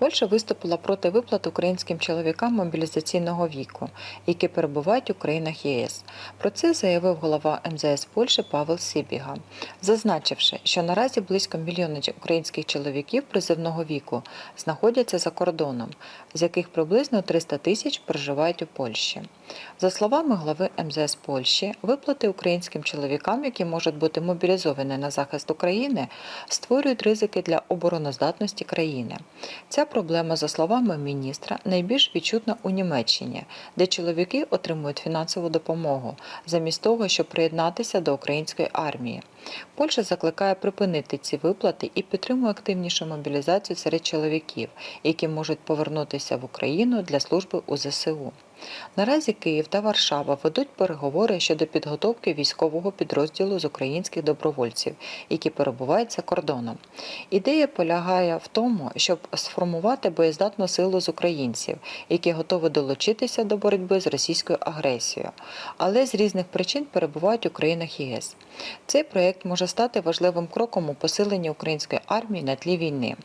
Польща виступила проти виплат українським чоловікам мобілізаційного віку, які перебувають у країнах ЄС. Про це заявив голова МЗС Польщі Павел Сібіга, зазначивши, що наразі близько мільйона українських чоловіків призивного віку знаходяться за кордоном, з яких приблизно 300 тисяч проживають у Польщі. За словами глави МЗС Польщі, виплати українським чоловікам, які можуть бути мобілізовані на захист України, створюють ризики для обороноздатності країни. Ця проблема, за словами міністра, найбільш відчутна у Німеччині, де чоловіки отримують фінансову допомогу замість того, щоб приєднатися до української армії. Польща закликає припинити ці виплати і підтримує активнішу мобілізацію серед чоловіків, які можуть повернутися в Україну для служби у ЗСУ. Наразі Київ та Варшава ведуть переговори щодо підготовки військового підрозділу з українських добровольців, які перебувають за кордоном. Ідея полягає в тому, щоб сформувати боєздатну силу з українців, які готові долучитися до боротьби з російською агресією, але з різних причин перебувають у країнах ЄС. Цей проєкт може стати важливим кроком у посиленні української армії на тлі війни.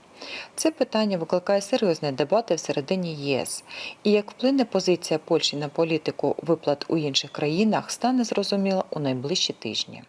Це питання викликає серйозні дебати всередині ЄС. І як вплине позиція Польщі на політику виплат у інших країнах, стане зрозуміло у найближчі тижні.